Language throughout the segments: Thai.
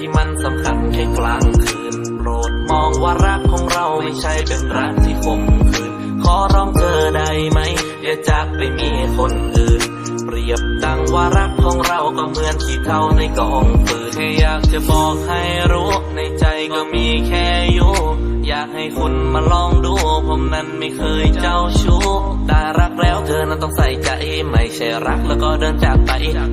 ที่มันสำคัญแค่กลางคืน โปรดมองว่ารักของเราไม่ใช่เป็นรักที่คมคืน ขอร้องเธอได้ไหม อย่าจากไปมีคนอื่น เปรียบดังว่ารักของเราก็เหมือนขี้เท่าในกองฟืนแค่อยากจะบอกให้รู้ ในใจก็มีแค่อยู่ อยากให้คุณมาลองดู ผมนั้นไม่เคยเจ้าชู้แต่รักแล้วเธอนั้นต้องใส่ใจ ไม่ใช่รักแล้วก็เดินจากไป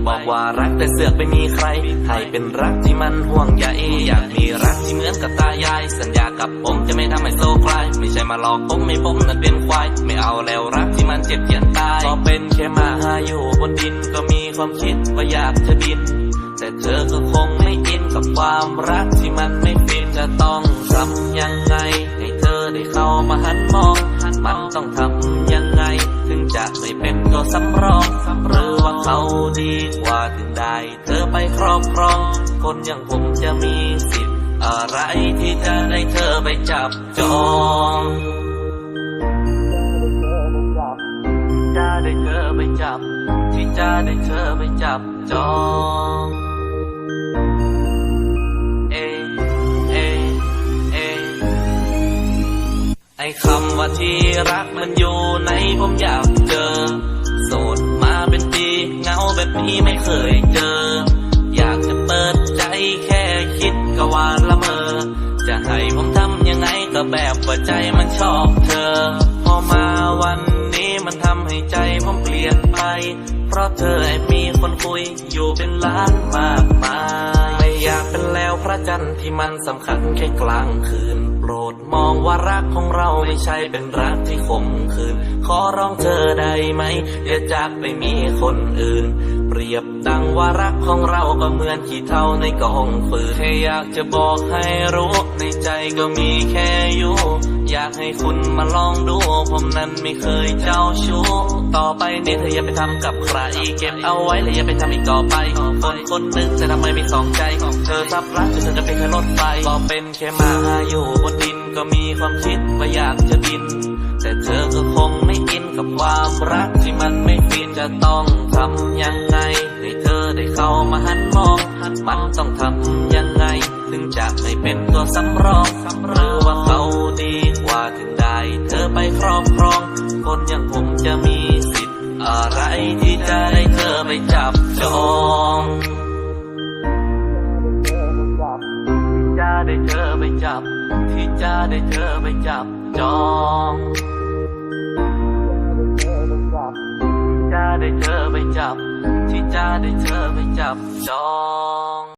บอกว่ารักแต่เสือกไม่มีใคร ให้เป็นรักที่มันห่วงใยอยากมีรักที่เหมือนกับตายาย สัญญากับผมจะไม่ทำให้โซคลาย ไม่ใช่มาหลอกผมไม่ผมนั้นเป็นควาย ไม่เอาแล้วรักที่มันเจ็บเยียนตายก็เป็นแค่หมาอยู่บนดินก็มีความคิดว่าอยากจะบิน แต่เธอก็คงไม่อินกับความรักที่มันไม่ฟินจะต้อง ทำยังไง ให้เธอได้เข้ามาหันมองมันต้องทำยังไง ถึงจะไม่เป็นตัวสำรองหรือว่าเขาดีกว่าถึงได้เธอไปครอบครอง คนอย่างผมจะมีสิทธิ์อะไรที่จะได้เธอไปจับจองจะได้เธอไปจับ ที่จะได้เธอไปจับจอง ไอคำว่าที่รักมันอยู่ในผมอยากเจอโสดมาเป็นปีเงาแบบนี้ไม่เคยเจอ อยากจะเปิดใจแค่คิดก็ว่าละเมอ จะให้ผมทำยังไงก็แบบว่าใจมันชอบเธอ พอมาวันนี้มันทำให้ใจผมเปลี่ยนไป เพราะเธอมีคนคุยอยู่เป็นล้านมากมาย เป็นแล้วพระจันทร์ที่มันสำคัญแค่กลางคืน โปรดมองว่ารักของเราไม่ใช่เป็นรักที่ขมขืน ขอร้องเธอได้ไหมอย่าจากไปมีคนอื่น เปรียบดังว่ารักของเราก็เหมือนขี้เท่าในกองฟืนแค่อยากจะบอกให้รู้ ในใจก็มีแค่อยู่ อยากให้คุณมาลองดู ผมนั้นไม่เคยเจ้าชู้ ต่อไปนี้เธออย่าไปทำกับใคร เก็บเอาไว้และอย่าไปทำอีกต่อไป คนคนหนึงจะทำไมไม่สองใจ เธอซับรักจนเธอจะเป็นแค่รถไฟก็เป็นแค่มาอยู่บนดินก็มีความคิดว่าอยากจะบิน แต่เธอก็คงไม่อินกับความรักที่มันไม่ฟินจะต้องทำยังไงให้เธอได้เข้ามาหันมอง มันต้องทำยัง ไม่เป็นตัวสำรองหรือว่าเขาดีกว่าถึงได้เธอไปครอบครอง คนอย่างผมจะมีสิทธิ์ อะไรที่จะได้เธอไปจับจองจะได้เธอไปจับ ที่จะได้เธอไปจับจองจะได้เธอไปจับ ที่จะได้เธอไปจับจอง